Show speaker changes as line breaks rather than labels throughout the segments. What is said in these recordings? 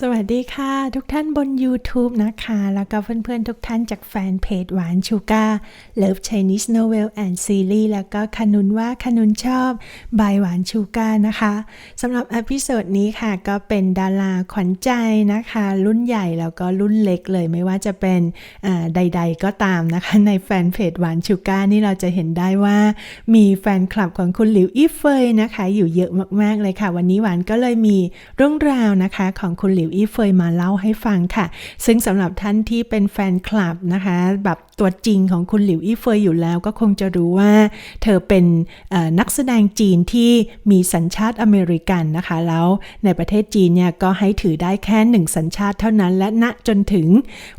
สวัสดีค่ะ ทุกท่านบน YouTube นะคะ แล้วก็เพื่อนๆ ทุกท่านจากแฟนเพจหวานชูการ์ Love Chinese Novel and Series แล้วก็คนุนว่าคนุนชอบบายหวานชูการ์นะคะสำหรับอพิโซดนี้ค่ะ ก็เป็นดาราขวัญใจนะคะ รุ่นใหญ่แล้วก็รุ่นเล็กเลยไม่ว่าจะเป็นใดๆก็ตามนะคะ ในแฟนเพจหวานชูการ์นี่เราจะเห็นได้ว่ามีแฟนคลับของคุณหลิวอี้เฟยนะคะ อยู่เยอะมากๆเลยค่ะ วันนี้หวานก็เลยมีเรื่องราวนะคะของคุณหลิวอี้เฟยมาเล่าให้ฟังค่ะ ซึ่งสำหรับท่านที่เป็นแฟนคลับนะคะ แบบตัวจริงของคุณหลิวอี้เฟยอยู่แล้วก็คงจะรู้ว่า เธอเป็นนักแสดงจีนที่มีสัญชาติอเมริกันนะคะ แล้วในประเทศจีนเนี่ยก็ให้ถือได้แค่หนึ่งสัญชาติเท่านั้น และณจนถึง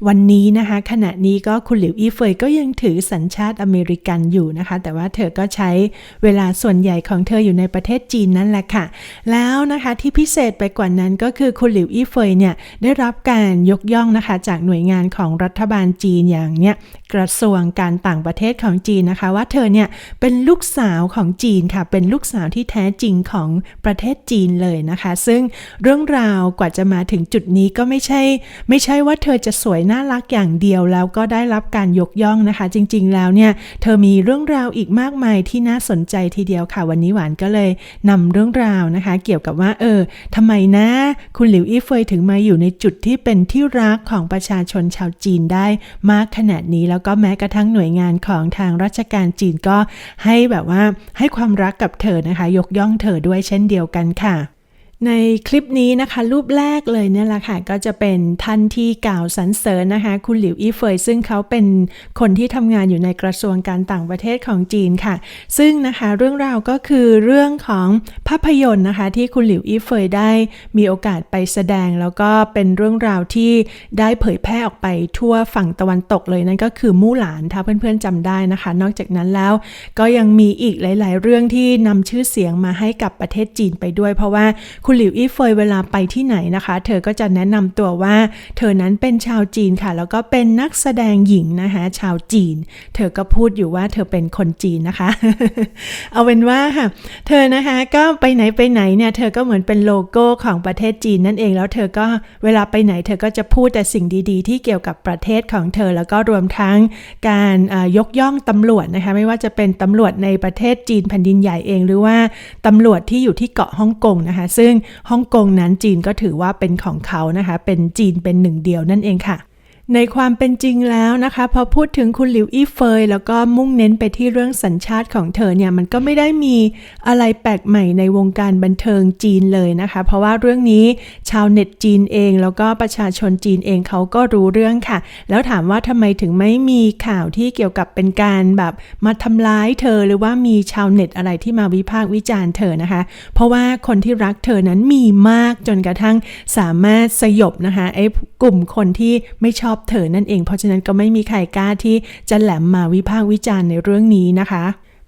วันนี้นะคะ ขณะนี้ก็คุณหลิวอี้เฟยก็ยังถือสัญชาติอเมริกันอยู่นะคะ แต่ว่าเธอก็ใช้เวลาส่วนใหญ่ของเธออยู่ในประเทศจีนนั่นแหละค่ะ แล้วนะคะที่พิเศษไปกว่านั้นก็คือคุณหลิวอี้เฟยเนี่ยได้รับการยกย่องนะคะจากหน่วยงานของรัฐบาลจีนอย่างเนี่ยกระทรวงการต่างประเทศของจีนนะคะ ว่าเธอเนี่ยเป็นลูกสาวของจีนค่ะ เป็นลูกสาวที่แท้จริงของประเทศจีนเลยนะคะ ซึ่งเรื่องราวกว่าจะมาถึงจุดนี้ก็ไม่ใช่ ไม่ใช่ว่าเธอจะสวยน่ารักอย่างเดียวแล้วก็ได้รับการยกย่องนะคะ จริง ๆ แล้วเนี่ยเธอมีเรื่องราวอีกมากมายที่น่าสนใจทีเดียวค่ะ วันนี้หวานก็เลยนำเรื่องราวนะคะ เกี่ยวกับว่าเออทำไมนะ คุณหลิวอี้เฟยถึงมาอยู่ในจุดที่เป็นที่รักของประชาชนชาวจีนได้มากขนาดนี้ แล้วก็แม้กระทั่งหน่วยงานของทางราชการจีนก็ให้แบบว่าให้ความรักกับเธอนะคะ ยกย่องเธอด้วยเช่นเดียวกันค่ะ ในคลิปนี้นะคะ รูปแรกเลยเนี่ยแหละค่ะก็จะเป็นท่านที่กล่าวสรรเสริญนะคะ คุณหลิวอี้เฟยซึ่งเขาเป็นคนที่ทำงานอยู่ในกระทรวงการต่างประเทศของจีนค่ะ ซึ่งนะคะเรื่องราวก็คือเรื่องของภาพยนตร์นะคะ ที่คุณหลิวอี้เฟยได้มีโอกาสไปแสดง แล้วก็เป็นเรื่องราวที่ได้เผยแพร่ออกไปทั่วฝั่งตะวันตกเลยนั่นก็คือมู่หลานถ้าเพื่อนๆจำได้นะคะ นอกจากนั้นแล้วก็ยังมีอีกหลาย ๆ เรื่องที่นำชื่อเสียงมาให้กับประเทศจีนไปด้วย เพราะว่าคุณหลิวอี้เฟยเวลาไปที่ไหนนะคะ เธอก็จะแนะนำตัวว่า เธอนั้นเป็นชาวจีนค่ะ แล้วก็เป็นนักแสดงหญิงนะคะชาวจีน เธอก็พูดอยู่ว่าเธอเป็นคนจีนนะคะ เอาเป็นว่าค่ะ เธอนะคะก็ไปไหนไปไหนเนี่ย เธอก็เหมือนเป็นโลโก้ของประเทศจีนนั่นเอง แล้วเธอก็เวลาไปไหน เธอก็จะพูดแต่สิ่งดีๆ ที่เกี่ยวกับประเทศของเธอ แล้วก็รวมทั้งการยกย่องตำรวจนะคะ ไม่ว่าจะเป็นตำรวจในประเทศจีนแผ่นดินใหญ่เอง หรือว่าตำรวจที่อยู่ที่เกาะฮ่องกงนะคะ ซึ่งฮ่องกงนั้นจีนก็ถือว่าเป็นของเขานะคะ เป็นจีนเป็นหนึ่งเดียวนั่นเองค่ะ ในความเป็นจริงแล้วนะคะ พอพูดถึงคุณหลิวอี้เฟย แล้วก็มุ่งเน้นไปที่เรื่องสัญชาติของเธอเนี่ย มันก็ไม่ได้มีอะไรแปลกใหม่ในวงการบันเทิงจีนเลยนะคะ เพราะว่าเรื่องนี้ชาวเน็ตจีนเอง แล้วก็ประชาชนจีนเองเขาก็รู้เรื่องค่ะ แล้วถามว่าทำไมถึงไม่มีข่าวที่เกี่ยวกับเป็นการแบบมาทำร้ายเธอหรือว่ามีชาวเน็ตอะไรที่มาวิพากษ์วิจารณ์เธอนะคะ เพราะว่าคนที่รักเธอนั้นมีมากจนกระทั่งสามารถสยบนะคะไอ้กลุ่มคนที่ไม่ชอบเธอนั่นเอง เพราะฉะนั้นก็ไม่มีใครกล้าที่จะแหลมมาวิพากษ์วิจารณ์ในเรื่องนี้นะคะ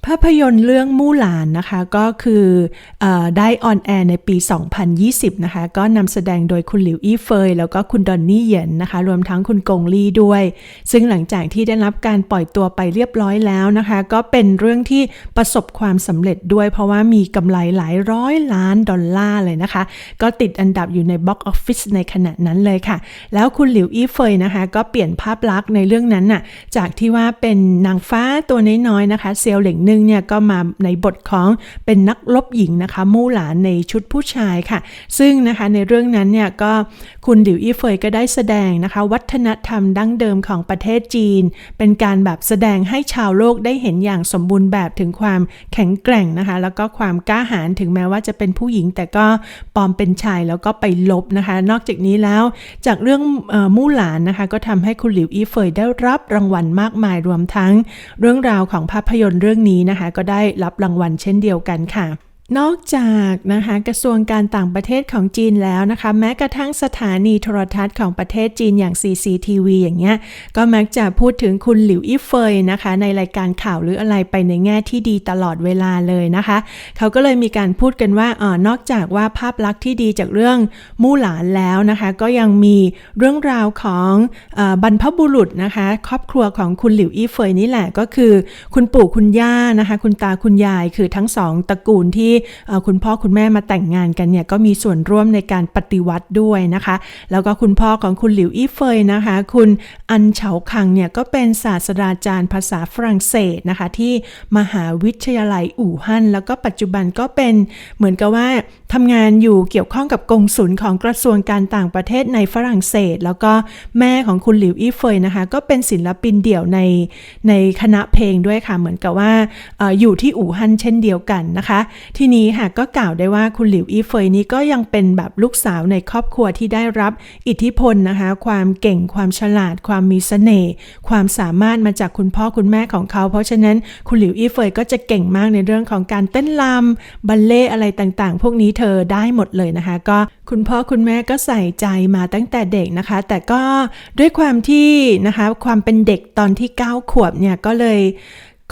ภาพยนตร์เรื่องมู่หลานนะคะก็คืออได้ออนแอร์ในปี 2020 นะคะ ก็นำแสดงโดยคุณหลิวอี้เฟย แล้วก็คุณดอนนี่เหยินนะคะ รวมทั้งคุณกงลี่ด้วย ซึ่งหลังจากที่ได้รับการปล่อยตัวไปเรียบร้อยแล้วนะคะ ก็เป็นเรื่องที่ประสบความสำเร็จด้วย เพราะว่ามีกำไรหลายร้อยล้านดอลลาร์เลยนะคะ ก็ติดอันดับอยู่ในบ็อกออฟฟิศในขณะนั้นเลยค่ะ แล้วคุณหลิวอี้เฟยนะคะ ก็เปลี่ยนภาพลักษณ์ในเรื่องนั้นน่ะจากที่ว่าเป็นนางฟ้าตัวน้อยๆนะคะเซียวเหล่งหนึ่งเนี่ยก็มาในบทของเป็นนักรบหญิงนะคะมู่หลานในชุดผู้ชายค่ะ ซึ่งนะคะในเรื่องนั้นเนี่ยก็คุณหลิวอี้เฟยก็ได้แสดงนะคะ วัฒนธรรมดั้งเดิมของประเทศจีน เป็นการแบบแสดงให้ชาวโลกได้เห็นอย่างสมบูรณ์แบบถึงความแข็งแกร่งนะคะ แล้วก็ความกล้าหาญถึงแม้ว่าจะเป็นผู้หญิง แต่ก็ปลอมเป็นชายแล้วก็ไปลบนะคะ นอกจากนี้แล้วจากเรื่องออมู่หลานนะคะ ก็ทำให้คุณหลิวอี้เฟยได้รับรางวัลมากมายรวมทั้งเรื่องราวของภาพยนตร์เรื่องนี้นะคะ ก็ได้รับรางวัลเช่นเดียวกันค่ะ นอกจากนะคะกระทรวงการต่างประเทศของจีนแล้วนะคะ แม้กระทั่งสถานีโทรทัศน์ของประเทศจีนอย่าง CCTV อย่างเงี้ยก็มักจะพูดถึงคุณหลิวอี้เฟยนะคะ ในรายการข่าวหรืออะไรไปในแง่ที่ดีตลอดเวลาเลยนะคะ เขาก็เลยมีการพูดกันว่าเออนอกจากว่าภาพลักษณ์ที่ดีจากเรื่องมู่หลานแล้วนะคะ ก็ยังมีเรื่องราวของอบรรพบุรุษนะคะ ครอบครัวของคุณหลิวอี้เฟยนี่แหละก็คือ คุณปู่คุณย่านะคะ คุณตาคุณยายคือทั้งสองตระกูลที่คุณพ่อคุณแม่มาแต่งงานกันเนี่ยก็มีส่วนร่วมในการปฏิวัติด้วยนะคะ แล้วก็คุณพ่อของคุณหลิวอี้เฟยนะคะ คุณอันเฉาคังเนี่ยก็เป็นศาสตราจารย์ภาษาฝรั่งเศสนะคะ ที่มหาวิทยาลัยอู่ฮั่นแล้วก็ปัจจุบันก็เป็นเหมือนกับว่าทำงานอยู่เกี่ยวข้องกับกงสุลของกระทรวงการต่างประเทศในฝรั่งเศส แล้วก็แม่ของคุณหลิวอี้เฟยนะคะ ก็เป็นศิลปินเดี่ยวในในคณะเพลงด้วยค่ะเหมือนกับว่าอออยู่ที่อู่ฮั่นเช่นเดียวกันนะคะ ทีนี้ค่ะก็กล่าวได้ว่าคุณหลิวอี้เฟยนี้ก็ยังเป็นแบบลูกสาวในครอบครัวที่ได้รับอิทธิพลนะคะ ความเก่งความฉลาด ความมีเสน่ห์ความสามารถมาจากคุณพ่อคุณแม่ของเขา เพราะฉะนั้นคุณหลิวอี้เฟยก็จะเก่งมากในเรื่องของการเต้นรำบัลเล่อะไรต่างๆ พวกนี้เธอได้หมดเลยนะคะ ก็คุณพ่อคุณแม่ก็ใส่ใจมาตั้งแต่เด็กนะคะ แต่ก็ด้วยความที่นะคะความเป็นเด็กตอนที่ 9 ขวบเนี่ยก็เลย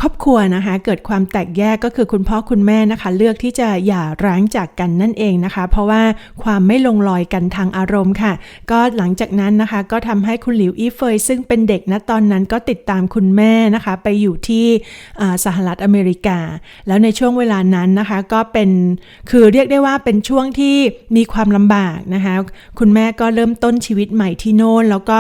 ครอบครัวนะคะเกิดความแตกแยกก็คือคุณพ่อคุณแม่นะคะ เลือกที่จะหย่าร้างจากกันนั่นเองนะคะ เพราะว่าความไม่ลงรอยกันทางอารมณ์ค่ะ ก็หลังจากนั้นนะคะ ก็ทำให้คุณหลิวอี้เฟย ซึ่งเป็นเด็กนะตอนนั้นก็ติดตามคุณแม่นะคะ ไปอยู่ที่สหรัฐอเมริกา แล้วในช่วงเวลานั้นนะคะก็เป็นคือเรียกได้ว่าเป็นช่วงที่มีความลำบากนะคะ คุณแม่ก็เริ่มต้นชีวิตใหม่ที่โน่นแล้วก็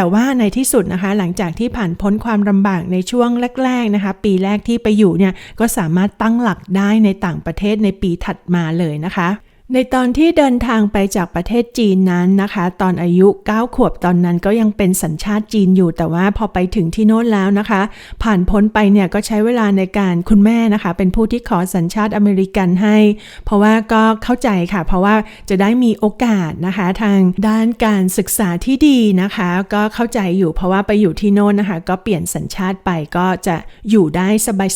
แต่ว่าในที่สุดนะคะหลังจากที่ผ่านพ้นความลำบากในช่วงแรกๆนะคะ ปีแรกที่ไปอยู่เนี่ยก็สามารถตั้งหลักได้ในต่างประเทศในปีถัดมาเลยนะคะ ในตอนที่เดินทางไปจากประเทศจีนนั้นนะคะ ตอนอายุ 9 ขวบตอนนั้นก็ยังเป็นสัญชาติจีนอยู่ แต่ว่าพอไปถึงที่โน้นแล้วนะคะ ผ่านพ้นไปเนี่ยก็ใช้เวลาในการคุณแม่นะคะ เป็นผู้ที่ขอสัญชาติอเมริกันให้ เพราะว่าก็เข้าใจค่ะ เพราะว่าจะได้มีโอกาสนะคะ ทางด้านการศึกษาที่ดีนะคะ ก็เข้าใจอยู่เพราะว่าไปอยู่ที่โน่นนะคะ ก็เปลี่ยนสัญชาติไปก็จะอยู่ได้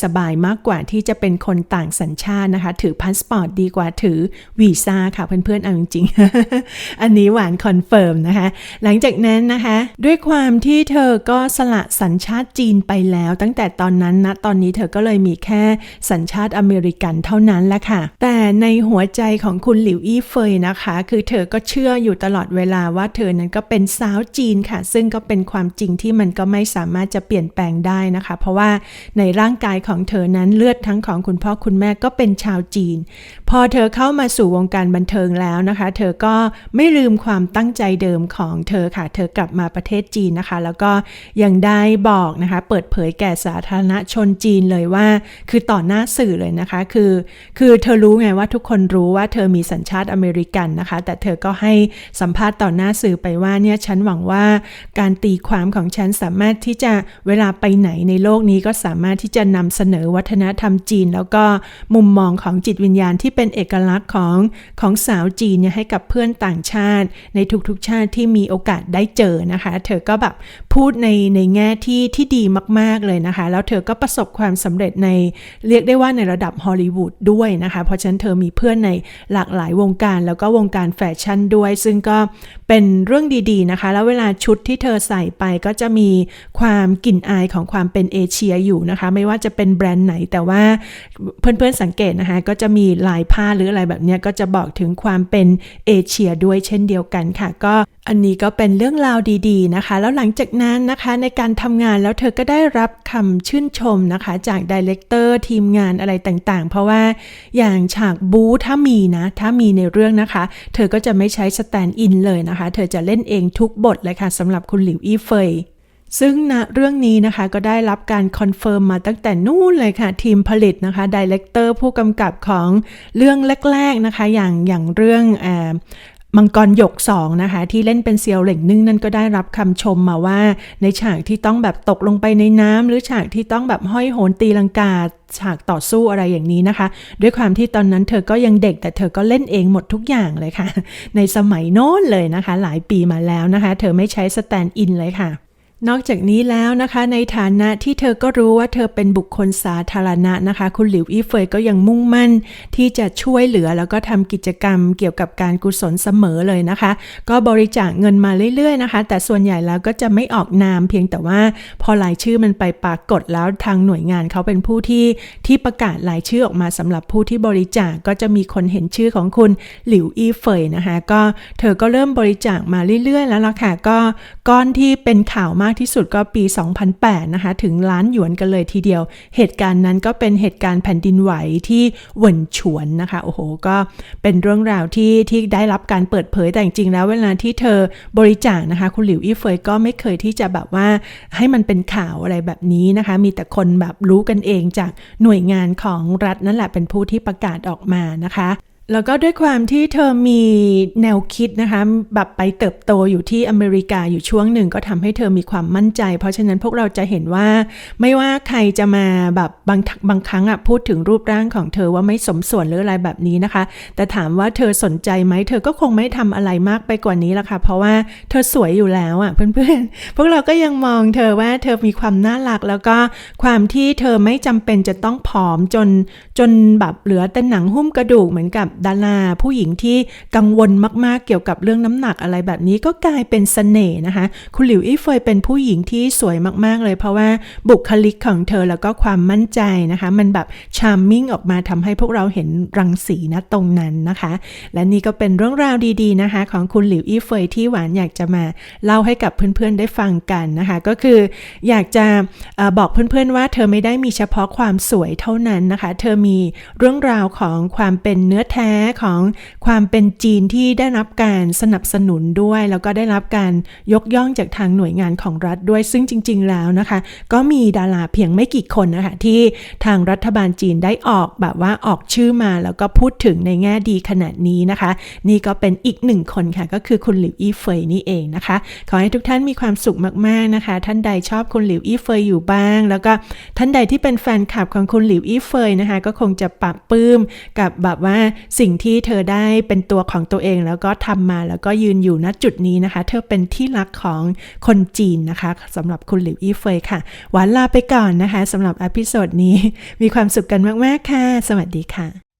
สบายๆมากกว่าที่จะเป็นคนต่างสัญชาตินะคะ ถือพาสปอร์ตดีกว่าถือวีซ่าค่ะเพื่อนๆเอาจริงๆ อันนี้หวานคอนเฟิร์มนะคะ หลังจากนั้นนะคะ ด้วยความที่เธอก็สละสัญชาติจีนไปแล้ว ตั้งแต่ตอนนั้นนะตอนนี้เธอก็เลยมีแค่สัญชาติอเมริกันเท่านั้นแหละค่ะ แต่ในหัวใจของคุณหลิวอี้เฟยนะคะ คือเธอก็เชื่ออยู่ตลอดเวลาว่าเธอนั้นก็เป็นสาวจีนค่ะ ซึ่งก็เป็นความจริงที่มันก็ไม่สามารถจะเปลี่ยนแปลงได้นะคะ เพราะว่าในร่างกายของเธอนั้นเลือดทั้งของคุณพ่อคุณแม่ก็เป็นชาวจีน พอเธอเข้ามาสู่วงการบันเทิงแล้วนะคะ เธอก็ไม่ลืมความตั้งใจเดิมของเธอค่ะ เธอกลับมาประเทศจีนนะคะ แล้วก็ยังได้บอกนะคะ เปิดเผยแก่สาธารณชนจีนเลยว่า คือต่อหน้าสื่อเลยนะคะ คือ คือเธอรู้ไงว่าทุกคนรู้ว่าเธอมีสัญชาติอเมริกันนะคะ แต่เธอก็ให้สัมภาษณ์ต่อหน้าสื่อไปว่าเนี่ยฉันหวังว่าการตีความของฉันสามารถที่จะเวลาไปไหนในโลกนี้ก็สามารถที่จะนำเสนอวัฒนธรรมจีน แล้วก็มุมมองของจิตวิญญาณที่เป็นเอกลักษณ์ของของสาวจีนเนี่ยให้กับเพื่อนต่างชาติ ในทุกๆชาติที่มีโอกาสได้เจอนะคะ เธอก็แบบพูดในในแง่ที่ที่ดีมากๆเลยนะคะ แล้วเธอก็ประสบความสำเร็จในเรียกได้ว่าในระดับฮอลลีวูดด้วยนะคะ เพราะฉะนั้นเธอมีเพื่อนในหลากหลายวงการ แล้วก็วงการแฟชั่นด้วย ซึ่งก็เป็นเรื่องดีๆนะคะ แล้วเวลาชุดที่เธอใส่ไปก็จะมีความกลิ่นอายของความเป็นเอเชียอยู่นะคะ ไม่ว่าจะเป็นแบรนด์ไหนแต่ว่าเพื่อนๆสังเกตนะคะ ก็จะมีลายผ้าหรืออะไรแบบนี้ก็จะบอกถึงความเป็นเอเชียด้วยเช่นเดียวกันค่ะ ก็อันนี้ก็เป็นเรื่องราวดีๆนะคะ แล้วหลังจากนั้นนะคะในการทำงานแล้วเธอก็ได้รับคำชื่นชมนะคะ จากดีเลกเตอร์ทีมงานอะไรต่างๆ เพราะว่าอย่างฉากบูถ้ามีนะ ถ้ามีในเรื่องนะคะ เธอก็จะไม่ใช้สแตนด์อินเลยนะคะ เธอจะเล่นเองทุกบทเลยค่ะสำหรับคุณหลิวอี้เฟย ซึ่งณเรื่องนี้นะคะก็ได้รับการคอนเฟิร์มมาตั้งแต่นู่นเลยค่ะ ทีมผลิตนะคะดีเลกเตอร์ผู้กำกับของเรื่องแรกๆนะคะอย่างอย่างเรื่องอมังกรหยกสองนะคะที่เล่นเป็นเซียวเหล่งนึ่งนั่นก็ได้รับคำชมมาว่า ในฉากที่ต้องแบบตกลงไปในน้ำหรือฉากที่ต้องแบบห้อยโหนตีลังกาฉากต่อสู้อะไรอย่างนี้นะคะ ด้วยความที่ตอนนั้นเธอก็ยังเด็กแต่เธอก็เล่นเองหมดทุกอย่างเลยค่ะ ในสมัยโน้นเลยนะคะ หลายปีมาแล้วนะคะ เธอไม่ใช้สแตนด์อินเลยค่ะ นอกจากนี้แล้วนะคะในฐานะที่เธอก็รู้ว่าเธอเป็นบุคคลสาธารณะนะคะ คุณหลิวอี้เฟยก็ยังมุ่งมั่น ที่จะช่วยเหลือแล้วก็ทำกิจกรรมเกี่ยวกับการกุศลเสมอเลยนะคะ ก็บริจาคเงินมาเรื่อยๆนะคะ แต่ส่วนใหญ่แล้วก็จะไม่ออกนามเพียงแต่ว่าพอรายชื่อมันไปปรากฏแล้วทางหน่วยงานเขาเป็นผู้ที่ที่ประกาศรายชื่อออกมาสำหรับผู้ที่บริจาคก็จะมีคนเห็นชื่อของคุณหลิวอี้เฟยนะคะ ก็เธอก็เริ่มบริจาคมาเรื่อยๆ แล้วล่ะค่ะก็ก้อนที่เป็นข่าวมากากที่สุดก็ปี 2008 นะคะ ถึงล้านหยวนกันเลยทีเดียว เหตุการณ์นั้นก็เป็นเหตุการณ์แผ่นดินไหวที่หวนฉวนนะคะ โอ้โห ก็เป็นเรื่องราวที่ที่ได้รับการเปิดเผย แต่จริงๆแล้วเวลาที่เธอบริจาคนะคะ คุณหลิวอี้เฟยก็ไม่เคยที่จะแบบว่าให้มันเป็นข่าวอะไรแบบนี้นะคะ มีแต่คนแบบรู้กันเองจากหน่วยงานของรัฐนั่นแหละเป็นผู้ที่ประกาศออกมานะคะ แล้วก็ด้วยความที่เธอมีแนวคิดนะคะ แบบไปเติบโตอยู่ที่อเมริกาอยู่ช่วงหนึ่งก็ทำให้เธอมีความมั่นใจ เพราะฉะนั้นพวกเราจะเห็นว่า ไม่ว่าใครจะมาแบบบางบางครั้งอะพูดถึงรูปร่างของเธอว่าไม่สมส่วนหรืออะไรแบบนี้นะคะ แต่ถามว่าเธอสนใจไหมเธอก็คงไม่ทำอะไรมากไปกว่านี้ละค่ะ เพราะว่าเธอสวยอยู่แล้วอะเพื่อนๆ พวกเราก็ยังมองเธอว่าเธอมีความน่ารัก แล้วก็ความที่เธอไม่จำเป็นจะต้องผอมจนจนแบบเหลือแต่หนังหุ้มกระดูกเหมือนกับดาราผู้หญิงที่กังวลมากๆเกี่ยวกับเรื่องน้ำหนักอะไรแบบนี้ก็กลายเป็นเสน่ห์นะคะ คุณหลิวอี้เฟยเป็นผู้หญิงที่สวยมากๆเลย เพราะว่าบุคลิกของเธอแล้วก็ความมั่นใจนะคะ มันแบบชาร์มมิ่งออกมาทำให้พวกเราเห็นรังสีนะตรงนั้นนะคะ และนี่ก็เป็นเรื่องราวดีๆนะคะ ของคุณหลิวอี้เฟยที่หวานอยากจะมาเล่าให้กับเพื่อนๆได้ฟังกันนะคะ ก็คืออยากจะออบอกเพื่อนๆว่าเธอไม่ได้มีเฉพาะความสวยเท่านั้นนะคะ เธอมีเรื่องราวของความเป็นเนื้อแท้ของความเป็นจีนที่ได้รับการสนับสนุนด้วย แล้วก็ได้รับการยกย่องจากทางหน่วยงานของรัฐด้วย ซึ่งจริง ๆ แล้วนะคะ ก็มีดาราเพียงไม่กี่คนนะคะที่ทางรัฐบาลจีนได้ออกแบบว่าออกชื่อมา แล้วก็พูดถึงในแง่ดีขนาดนี้นะคะ นี่ก็เป็นอีกหนึ่งคนค่ะ ก็คือคุณหลิวอี้เฟยนี่เองนะคะ ขอให้ทุกท่านมีความสุขมากๆนะคะ ท่านใดชอบคุณหลิวอี้เฟยอยู่บ้าง แล้วก็ท่านใดที่เป็นแฟนคลับของคุณหลิวอี้เฟยนะคะ ก็คงจะปรับปลื้มกับแบบว่าสิ่งที่เธอได้เป็นตัวของตัวเองแล้วก็ทำมาแล้วก็ยืนอยู่ณจุดนี้นะคะ เธอเป็นที่รักของคนจีนนะคะสำหรับคุณหลิวอี้เฟยค่ะ หวานลาไปก่อนนะคะสำหรับอพิโซดนี้ มีความสุขกันมาก ๆ ค่ะ สวัสดีค่ะ